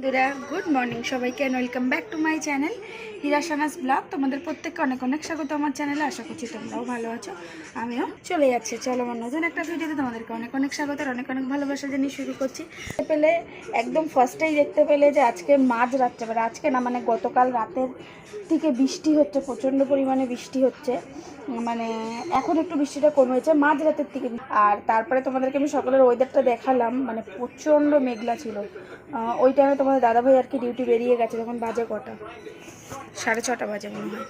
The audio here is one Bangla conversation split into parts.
বন্ধুরা গুড মর্নিং সবাইকে and welcome back to my channel হিরাসানাস blog তোমাদের প্রত্যেককে অনেক অনেক স্বাগত আমার চ্যানেলে আশা করছি তোমরাও ভালো আছো, আমিও চলে যাচ্ছি। চলো, আমার নতুন একটা ভিডিওতে তোমাদেরকে অনেক অনেক স্বাগত, আর অনেক অনেক ভালোবাসা জানিয়ে শুরু করছি। পেলে, একদম ফার্স্টেই দেখতে পেলে যে আজকে মাঝ রাত্রেবেলা আজকে না মানে গতকাল রাতের থেকে বৃষ্টি হচ্ছে, প্রচণ্ড পরিমাণে বৃষ্টি হচ্ছে। মানে এখন একটু বৃষ্টিটা কমেছে মাঝ রাতের থেকে আর তারপরে তোমাদেরকে আমি সকালের ওয়েদারটা দেখালাম মানে প্রচণ্ড মেঘলা ছিল। ওই টাইমে তোমাদের দাদাভাই আর কি ডিউটি বেরিয়ে গেছে, তখন বাজে কটা? সাড়ে ছটা বাজে মনে হয়।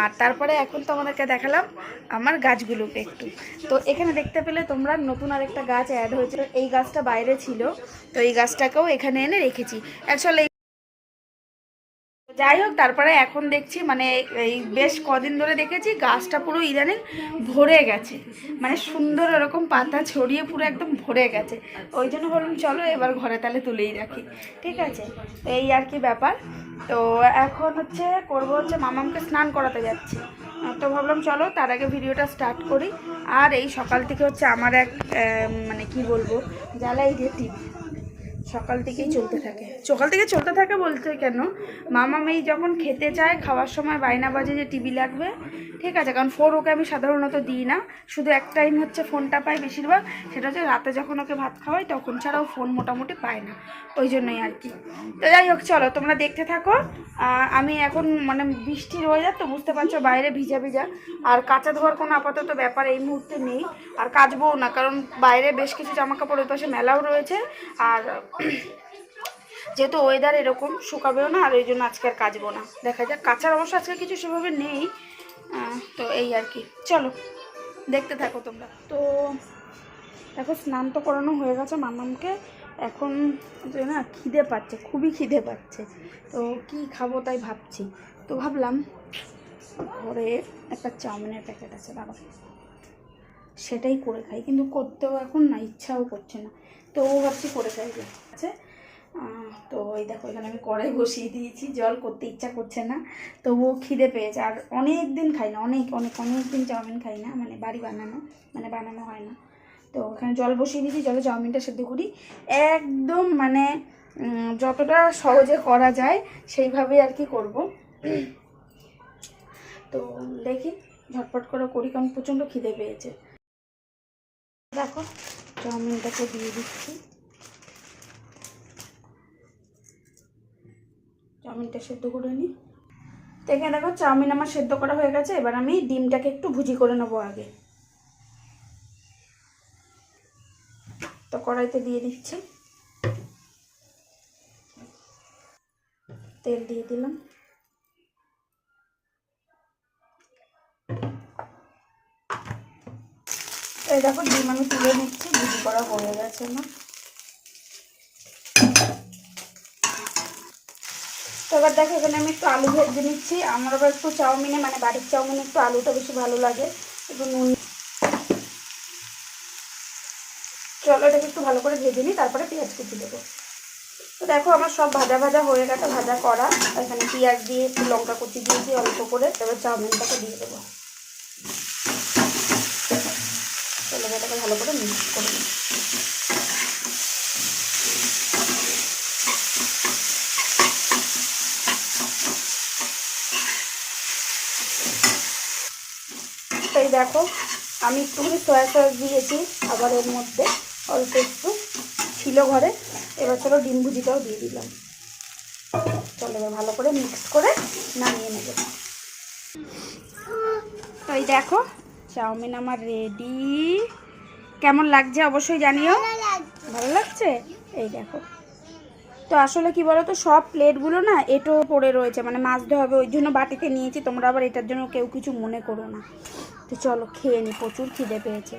আর তারপরে এখন তোমাদেরকে দেখালাম আমার গাছগুলোকে একটু। তো এখানে দেখতে পেলে তোমরা নতুন আরেকটা গাছ অ্যাড হয়েছে। এই গাছটা বাইরে ছিল, তো এই গাছটাকেও এখানে এনে রেখেছি। অ্যাকচুয়ালি যাই হোক, তারপরে এখন দেখছি মানে এই বেশ কদিন ধরে দেখেছি, গাছটা পুরো ইদানিং ভরে গেছে। মানে সুন্দর ওরকম পাতা ছড়িয়ে পুরো একদম ভরে গেছে। ওই জন্য বললাম, চলো এবার ঘরে তাহলে তুলেই রাখি। ঠিক আছে? এই আর কি ব্যাপার। তো এখন হচ্ছে, করব হচ্ছে মামামকে স্নান করাতে যাচ্ছি। তো ভাবলাম, চলো, তার আগে ভিডিওটা স্টার্ট করি। আর এই সকাল থেকে হচ্ছে আমার এক মানে কি বলব, জ্বালাই টিভি। সকাল থেকেই চলতে থাকে। সকাল থেকে চলতে থাকে বলতে কেন? মামা মেয়ে যখন খেতে চায় খাওয়ার সময় বায়না বাজে যে টিভি লাগবে ঠিক আছে? কারণ ফোন ওকে আমি সাধারণত দিই না। শুধু এক টাইম হচ্ছে ফোনটা পাই বেশিরভাগ। সেটা হচ্ছে রাতে যখন ওকে ভাত খাওয়াই তখন ছাড়াও ফোন মোটামুটি পায় না। ওই জন্যই আর কি। তো যাই হোক চলো তোমরা দেখতে থাকো। আমি এখন মানে বৃষ্টির ওয়েদার তো বুঝতে পারছ বাইরে ভিজা ভিজা। আর কাঁচা ধোয়ার কোনো আপাতত ব্যাপার এই মুহূর্তে নেই। আর কাচবও না কারণ বাইরে বেশ কিছু জামা কাপড় ওই পাশে মেলাও রয়েছে। আর যেহেতু ওয়েদার এরকম, শুকাবেও না, আর ওই জন্য আজকে আর কাচবো না। দেখা যাক, কাচার অবশ্য আজকে কিছু সেভাবে নেই। তো এই আর কি। চলো, দেখতে থাকো তোমরা। তো দেখো, স্নান তো করানো হয়ে গেছে মামামকে। এখন যে না, খিদে পাচ্ছে, খুবই খিদে পাচ্ছে। তো কি খাব তাই ভাবছি। তো ভাবলাম, ঘরে একটা চাউমিনের প্যাকেট আছে বাবা সেটাই করে খাই, কিন্তু করতেও এখন না, ইচ্ছাও করছে না। তো ও ভাবছি করে খাই। আছে তো এই দেখো, এখানে আমি কড়াই বসিয়ে দিয়েছি, জল করতে ইচ্ছা করছে না, তবুও খিদে পেয়েছে। আর অনেক দিন খাই না, অনেক অনেক অনেক দিন চাউমিন খাই না মানে বাড়ি বানানো মানে বানানো হয় না। তো এখানে জল বসিয়ে দিয়েছি, জলে চাউমিনটা সেদ্ধ করি। একদম মানে যতটা সহজে করা যায়, সেইভাবেই আর কি করব। তো দেখি, ঝটপট করে করি, কারণ প্রচণ্ড খিদে পেয়েছে। দেখো, চাউমিনটাকে দিয়ে দিচ্ছি। চাউমিনটা সেদ্ধ করে নিই। তো এখানে দেখো, চাউমিন আমার সেদ্ধ করা হয়ে গেছে। এবার আমি ডিমটাকে একটু ভুজি করে নেব আগে। তো কড়াইতে দিয়ে দিচ্ছি। তেল দিয়ে দিলাম। দেখো ডিম আমি তুলে নিচ্ছি ভুজি করা হয়ে গেছে না। এবার দেখো, এখানে আমি একটু আলু ভেজে নিচ্ছি। আমার আবার একটু চাউমিনে মানে বাড়ির চাউমিনে একটু আলুটা বেশি ভালো লাগে। একটু নুন চলো, এটাকে একটু ভালো করে ভেজে নিই, তারপরে পেঁয়াজ কুচি দেবো। তো দেখো, আমার সব ভাজা ভাজা হয়ে গেছে, ভাজা করা। এখানে পেঁয়াজ দিয়ে একটু লঙ্কা কুচি দিয়েছি অল্প করে। এবার চাউমিনটাকে দিয়ে দেবো। চলো এটাকে ভালো করে মিক্স করে নিই। তো এই দেখো, আমি একটুখানি সয়া সস দিয়েছি, আবার এর মধ্যে অল্প একটু ছিল ঘরে। এবার চলো ডিম ভুজিটাও দিয়ে দিলাম। চলো এবার ভালো করে মিক্স করে নামিয়ে নেব। তো এই দেখো চাউমিন আমার রেডি কেমন লাগছে অবশ্যই জানিও। ভালো লাগছে। এই দেখো। তো আসলে কি বলো তো সব প্লেটগুলো না এটো পড়ে রয়েছে মানে মাজতে হবে ওই জন্য বাটিতে নিয়েছি তোমরা আবার এটার জন্য কেউ কিছু মনে করো না। তো চলো খেয়ে নি প্রচুর খিদে পেয়েছে।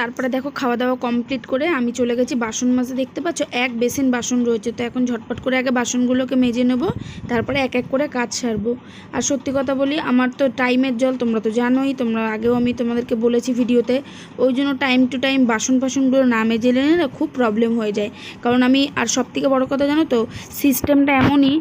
তারপরে দেখো খাওয়া দাওয়া কমপ্লিট করে আমি চলে গেছি বাসন মাজতে। দেখতে পাচ্ছ? এক বেসিন বাসন রয়েছে, তো এখন ঝটপট করে আগে বাসনগুলোকে মেজে নেব, তারপরে এক এক করে কাজ সারবো। আর সত্যি কথা বলি, আমার তো টাইমের জল, তোমরা তো জানোই, তোমরা আগেও আমি তোমাদেরকে বলেছি ভিডিওতে, ওই জন্য টাইম টু টাইম বাসন ফাসনগুলো না মেজে নিলে না খুব প্রবলেম হয়ে যায়। কারণ আমি, আর সব থেকে বড়ো কথা জানো তো সিস্টেমটা এমনই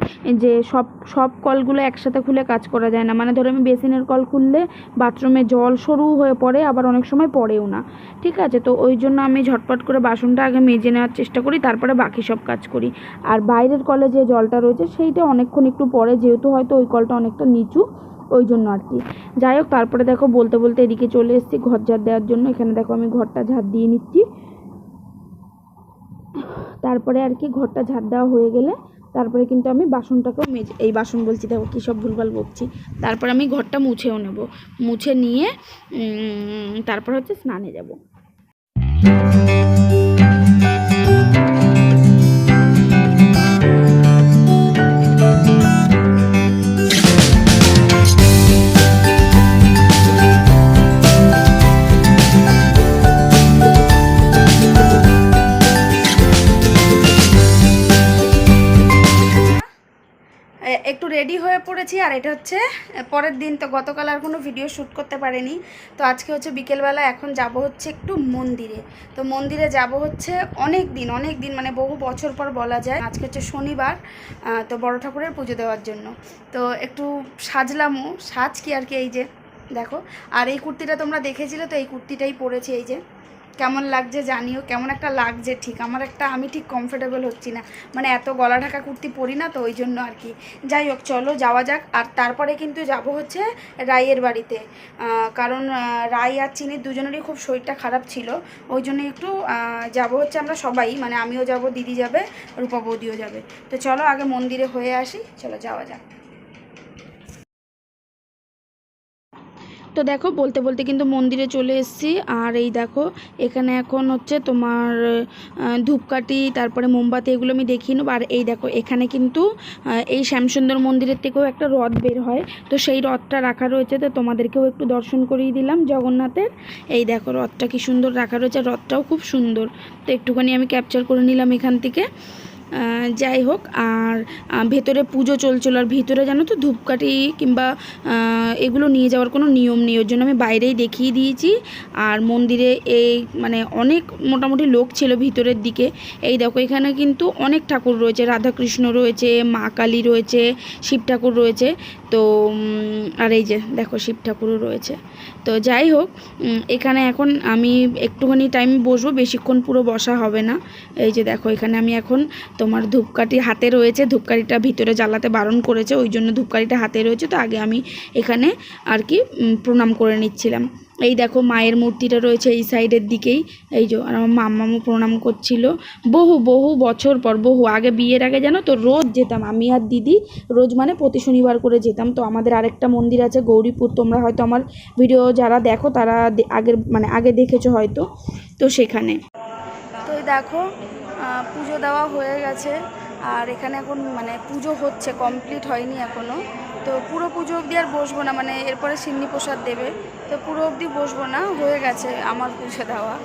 যে সব সব কলগুলো একসাথে খুলে কাজ করা যায় না। মানে ধরো আমি বেসিনের কল খুললে বাথরুমে জল সরু হয়ে পড়ে, আবার অনেক সময় পড়েও না। ঠিক আছে? তো ওই জন্য আমি ঝটপট করে বাসনটা আগে মেজে নেওয়ার চেষ্টা করি, তারপরে বাকি সব কাজ করি। আর বাইরের কলে যে জলটা রয়েছে, সেইটা অনেকক্ষণ একটু পরে, যেহেতু হয়তো ওই কলটা অনেকটা নিচু, ওই জন্য আর কি। যাই হোক, তারপরে দেখো, বলতে বলতে এদিকে চলে এসেছি ঘর ঝাড় দেওয়ার জন্য। এখানে দেখো, আমি ঘরটা ঝাড় দিয়ে নিচ্ছি। তারপরে আর কি ঘরটা ঝাড় দেওয়া হয়ে গেলে, তারপরে কিন্তু আমি বাসনটাকেও মেজে, এই বাসন বলছি, দেখো, কী সব ভুলভাল বকছি। তারপর আমি ঘরটা মুছেও নেব। মুছে নিয়ে তারপর হচ্ছে স্নানে যাব। Música পড়েছি আর এটা হচ্ছে পরের দিন তো গতকাল আর কোনো ভিডিও শ্যুট করতে পারিনি। তো আজকে হচ্ছে বিকেলবেলা এখন যাব হচ্ছে একটু মন্দিরে। তো মন্দিরে যাব হচ্ছে অনেক দিন অনেক দিন মানে বহু বছর পর বলা যায়। আজকে হচ্ছে শনিবার তো বড় ঠাকুরের পুজো দেওয়ার জন্য। তো একটু সাজলামও সাজ কি আর কি এই যে, দেখো। আর এই কুর্তিটা তোমরা দেখেছিলে তো এই কুর্তিটাই পরেছি এই যে। কেমন লাগছে জানিও, কেমন একটা লাগছে ঠিক, আমার একটা, আমি ঠিক কমফোর্টেবল হচ্ছি না। মানে এত গলা ঢাকা কুর্তি পরি না তো ওই জন্য আর কি। যাই হোক, চলো যাওয়া যাক, আর তারপরে কিন্তু যাব হচ্ছে রায়ের বাড়িতে। কারণ রাই আর চিনির দুজনেরই খুব শরীরটা খারাপ ছিল, ওই জন্য একটু যাব হচ্ছে আমরা সবাই মানে আমিও যাব, দিদি যাবে, রূপা বৌদিও যাবে। তো চলো আগে মন্দিরে হয়ে আসি, চলো যাওয়া যাক। তো দেখো, বলতে বলতে কিন্তু মন্দিরে চলে এসেছি। আর এই দেখো, এখানে এখন হচ্ছে তোমার ধূপকাঠি, তারপরে মোমবাতি, এগুলো আমি দেখিয়ে নেব। আর এই দেখো, এখানে কিন্তু এই শ্যামসুন্দর মন্দিরের থেকেও একটা রথ বের হয়। তো সেই রথটা রাখা রয়েছে, তো তোমাদেরকেও একটু দর্শন করিয়ে দিলাম জগন্নাথের। এই দেখো, রথটা কি সুন্দর রাখা রয়েছে রথটাও খুব সুন্দর। তো একটুখানি আমি ক্যাপচার করে নিলাম এখান থেকে। যাই হোক, আর ভেতরে পুজো চলছিল। আর ভেতরে জানো তো ধূপকাঠি কিংবা এগুলো নিয়ে যাওয়ার কোনো নিয়ম নেই। ওর জন্য আমি বাইরেই দেখিয়ে দিয়েছি। আর মন্দিরে এই মানে অনেক মোটামুটি লোক ছিল ভিতরের দিকে। এই দেখো, এখানে কিন্তু অনেক ঠাকুর রয়েছে। রাধাকৃষ্ণ রয়েছে, মা কালী রয়েছে, শিব ঠাকুর রয়েছে। তো আর এই যে দেখো শিব ঠাকুরও রয়েছে। তো যাই হোক এখানে এখন আমি একটুখানি টাইম বসবো, বেশিক্ষণ পুরো বসা হবে না। এই যে দেখো, এখানে আমি এখন তোমার ধূপকাঠি হাতে রয়েছে, ধূপকাঠিটা ভিতরে জ্বালাতে বারণ করেছে, ওই জন্য ধূপকাঠিটা হাতে রয়েছে, তো আগে আমি এখানে আর কি প্রণাম করে নিচ্ছিলাম। এই দেখো মায়ের মূর্তিটা রয়েছে এই সাইডের দিকেই। এই যে আর আমার মাম্মামু প্রণাম করছিল। বহু বহু বছর পর, বহু আগে বিয়ের আগে জানো তো রোজ যেতাম। আমি আর দিদি রোজ মানে প্রতি শনিবার করে যেতাম। তো আমাদের আরেকটা মন্দির আছে গৌরীপুর। তোমরা হয়তো আমার ভিডিও যারা দেখো তারা আগের মানে আগে দেখেছ হয়তো। তো সেখানে। তো দেখো পুজো দেওয়া হয়ে গেছে। আর এখানে এখন মানে পুজো হচ্ছে কমপ্লিট হয়নি এখনও তো পুরো পুজো অবধি আর বসবো না মানে এরপরে সিন্নি প্রসাদ দেবে। তো পুরো অবধি বসবো না, হয়ে গেছে আমার পুজো দেওয়া।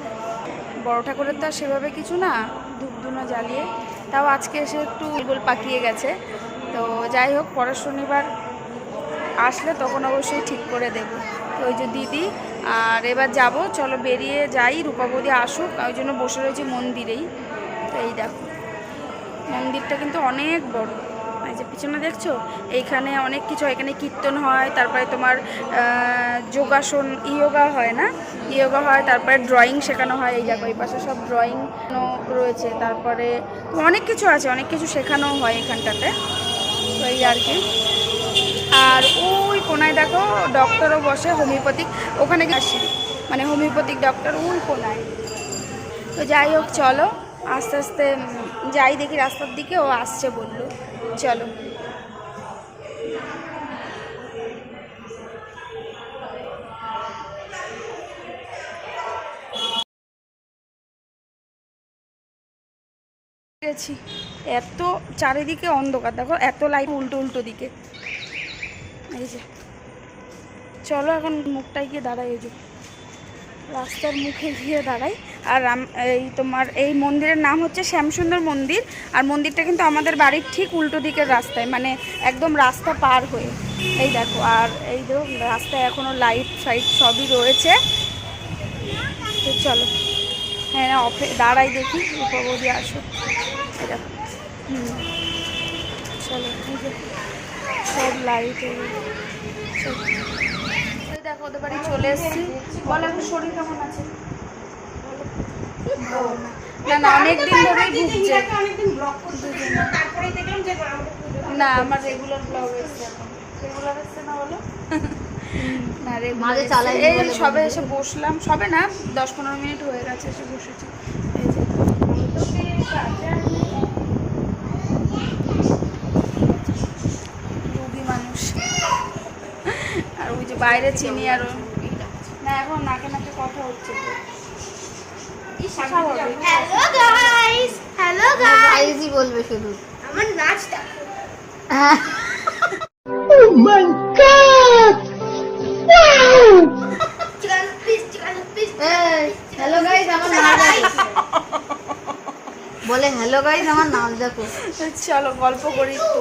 বড় ঠাকুরের তো আর সেভাবে কিছু না ধূপ ধুনো জ্বালিয়ে। তাও আজকে এসে একটু গোল পাকিয়ে গেছে। তো যাই হোক, পরের শনিবার আসলে তখন অবশ্যই ঠিক করে দেব। তো ওই যে দিদি, আর এবার যাব, চলো বেরিয়ে যাই, রূপাবতী আসুক ওই জন্য বসে রয়েছি মন্দিরেই। তো এই দেখো, মন্দিরটা কিন্তু অনেক বড়। পিছনে দেখছ? এইখানে অনেক কিছু। এখানে কীর্তন হয়, তারপরে তোমার যোগাসন, ইয়োগা হয় না? ইয়োগা হয়, তারপরে ড্রয়িং শেখানো হয়। এই এই পাশে সব ড্রয়িং রয়েছে। তারপরে অনেক কিছু আছে, অনেক কিছু শেখানো হয় এখানটাতে। এই আর কি। আর ওই কোনায় দেখো ডক্টরও বসে হোমিওপ্যাথিক ওখানে আসি। মানে হোমিওপ্যাথিক ডক্টর ওই কোনায়। তো যাই হোক, চলো। আস্তে আস্তে যাই দেখি রাস্তার দিকে, ও আসছে বলল। চলো। গেছি এত চারিদিকে অন্ধকার, দেখো, এত লাইট উল্টো উল্টো দিকে। এই যে। চলো এখন মুখটায় গিয়ে দাঁড়াই, এই যে। রাস্তার মুখে গিয়ে দাঁড়াই। আর এই তোমার, এই মন্দিরের নাম হচ্ছে শ্যামসুন্দর মন্দির। আর মন্দিরটা কিন্তু আমাদের বাড়ির ঠিক উল্টো দিকের রাস্তায় মানে একদম রাস্তা পার হয়ে। এই দেখো, আর এই দেখো, রাস্তায় এখনও লাইট ফাইট সবই রয়েছে। তো চলো। হ্যাঁ অফে, দাঁড়াই দেখি উপবধি আসো। দেখো চলো সব লাইট দেখো ওদের বাড়ি চলে এসেছি। বলো এখন শরীর কেমন আছে। না না অনেক ধরেই ভুগছে। না আমার রেগুলার ব্লগ এসছে রেগুলার এসছে না বলো? না মাঝে। এই সবে এসে বসলাম। সবে না দশ পনেরো মিনিট হয়ে গেছে এসে বসেছি এই যে রুগী মানুষ যে বাইরে চিনি আর না এখন নাকে নাকে কথা হচ্ছে। হ্যালো গাইস হ্যালো গাইজই বলবে শুধু। আমার নাচটা। হ্যাঁ। Chicken piece chicken piece hello guys আমার নাম দেখো। বলে হ্যালো গাইজ আমার নাম দেখো। চলো গল্প করি একটু।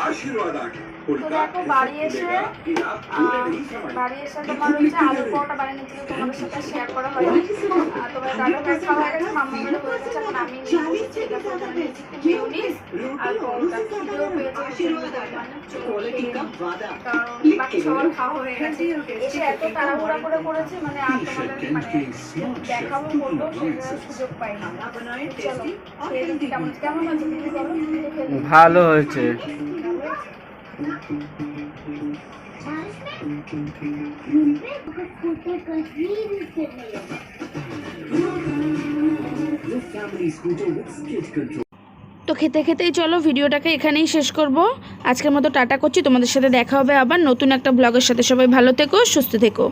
আশীর্বাদ বাড়ি এসে বাড়ি এসে তোমার হচ্ছে সাথে শেয়ার করা এত করে করেছে মানে সুযোগ না। ভালো হয়েছে। তো খেতে খেতেই চলো, ভিডিওটাকে এখানেই শেষ করব। আজকের মতো টাটা করছি, তোমাদের সাথে দেখা হবে আবার নতুন একটা ব্লগের সাথে। সবাই ভালো থেকো, সুস্থ থেকো।